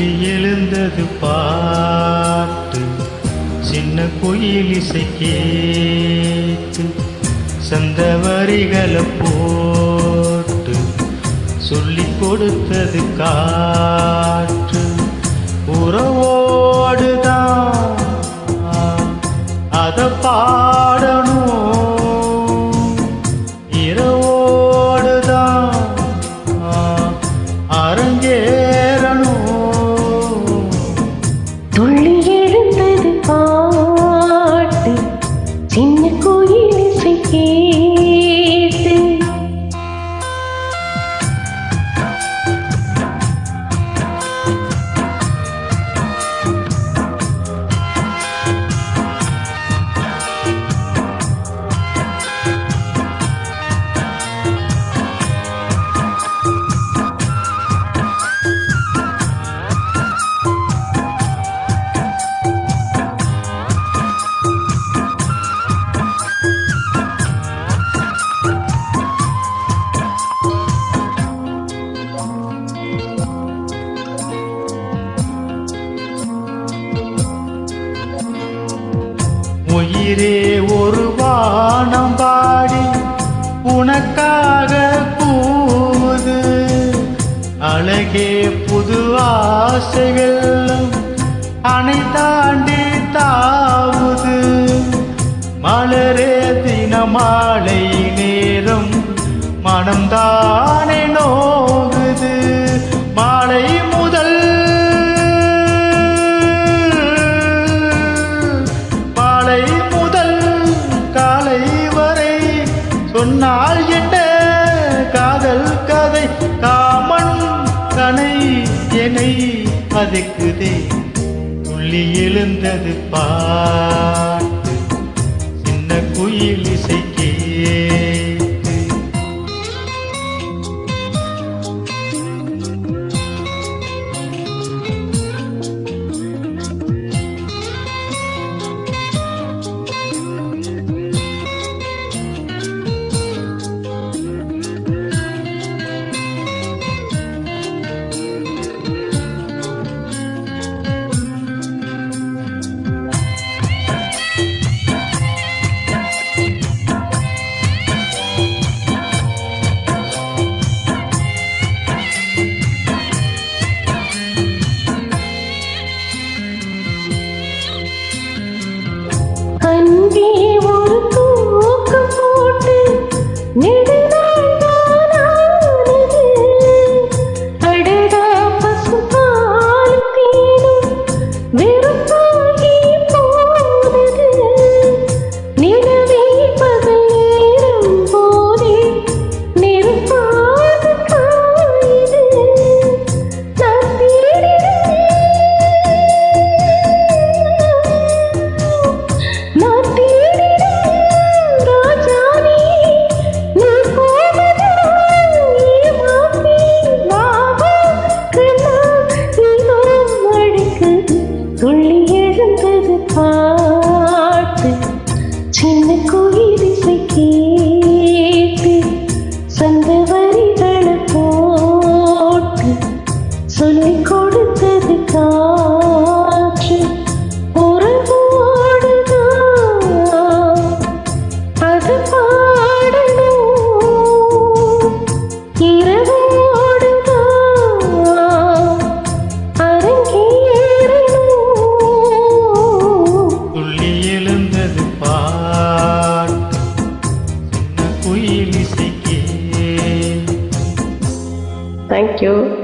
எழுந்தது பாட்டு. சின்ன குயில் இசை கேட்டு சந்த வரிகளை போட்டு சொல்லி கொடுத்தது கா உயிரே ஒரு வானம் பாடி உனக்காக கூவுது. அழகே புது ஆசைகள் அணை தாண்டி தாவுது. மலரே தினமாலை நேரம் மனம்தான் சொன்னால் என்ன காதல் கதை காமன் கனை என்னை அதுக்குதே துள்ளி எழுந்தது பாட்டு. சின்ன குயில் எழுந்தது சின்ன குயில் இசை கேட்டு தேங்க்யூ